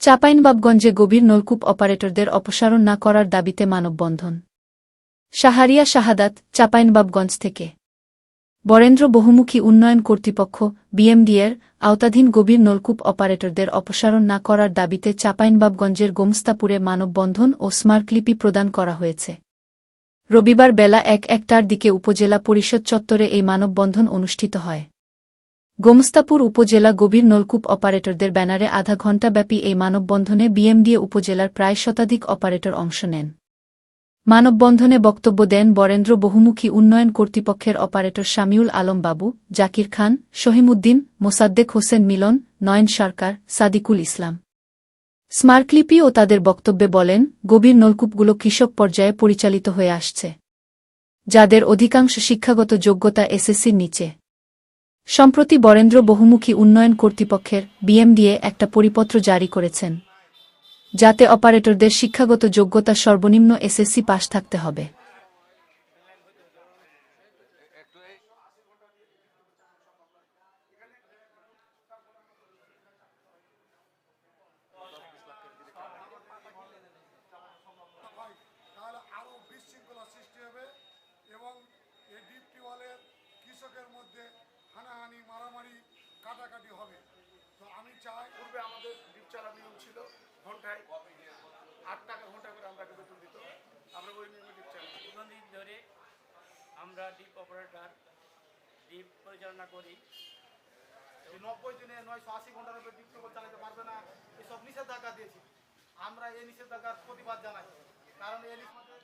চাঁপাইনবাবগঞ্জে গভীর নলকূপ অপারেটরদের অপসারণ না করার দাবিতে মানববন্ধন। সাহারিয়া শাহাদাত, চাঁপাইনবাবগঞ্জ থেকে। বরেন্দ্র বহুমুখী উন্নয়ন কর্তৃপক্ষ বিএমডিএর আওতাধীন গভীর নলকূপ অপারেটরদের অপসারণ না করার দাবিতে চাপাইনবাবগঞ্জের গোমস্তাপুরে মানববন্ধন ও স্মারকলিপি প্রদান করা হয়েছে। রবিবার বেলা এক একটার দিকে উপজেলা পরিষদ চত্বরে এই মানববন্ধন অনুষ্ঠিত হয়। গোমস্তাপুর উপজেলা গভীর নলকূপ অপারেটরদের ব্যানারে আধা ঘণ্টাব্যাপী এই মানববন্ধনে বিএমডিএ উপজেলার প্রায় শতাধিক অপারেটর অংশ নেন। মানববন্ধনে বক্তব্য দেন বরেন্দ্র বহুমুখী উন্নয়ন কর্তৃপক্ষের অপারেটর শামিউল আলম বাবু, জাকির খান, শহীমুদ্দিন, মোসাদ্দেক হোসেন মিলন, নয়ন সরকার, সাদিকুল ইসলাম। স্মারকলিপি ও তাদের বক্তব্যে বলেন, গভীর নলকূপগুলো কৃষক পর্যায়ে পরিচালিত হয়ে আসছে। যাদের অধিকাংশ শিক্ষাগত যোগ্যতা এসএসসির নিচে। সম্প্রতি বরেন্দ্র বহুমুখী উন্নয়ন কর্তৃপক্ষের বিএমডিএ একটা পরিপত্র জারি করেছেন, যাতে অপারেটরদের শিক্ষাগত যোগ্যতা সর্বনিম্ন এসএসসি পাশ থাকতে হবে। এবং এই কৃষকের মধ্যে মারামারি কাটাকাটি হবে। তো আমি চাই পূর্বে আমাদের ডিপ চালা নিয়ম ছিল ঘন্টায় আট টাকা ঘণ্টা করে আমরা বেতন দিত আমরা ওই নিয়মে ডিপ চালাই দীর্ঘদিন ধরে আমরা ডিপ অপারেটর ডিপ পরিচালনা করি। এই নব্বই দিনে নয়শো আশি ঘণ্টার উপরে ডিপ টিউবওয়েল চালাতে পারবে না এসব নিষেধাজ্ঞা দিয়েছি। আমরা এই নিষেধাজ্ঞার প্রতিবাদ জানাই। কারণ এই নিষেধাজ্ঞা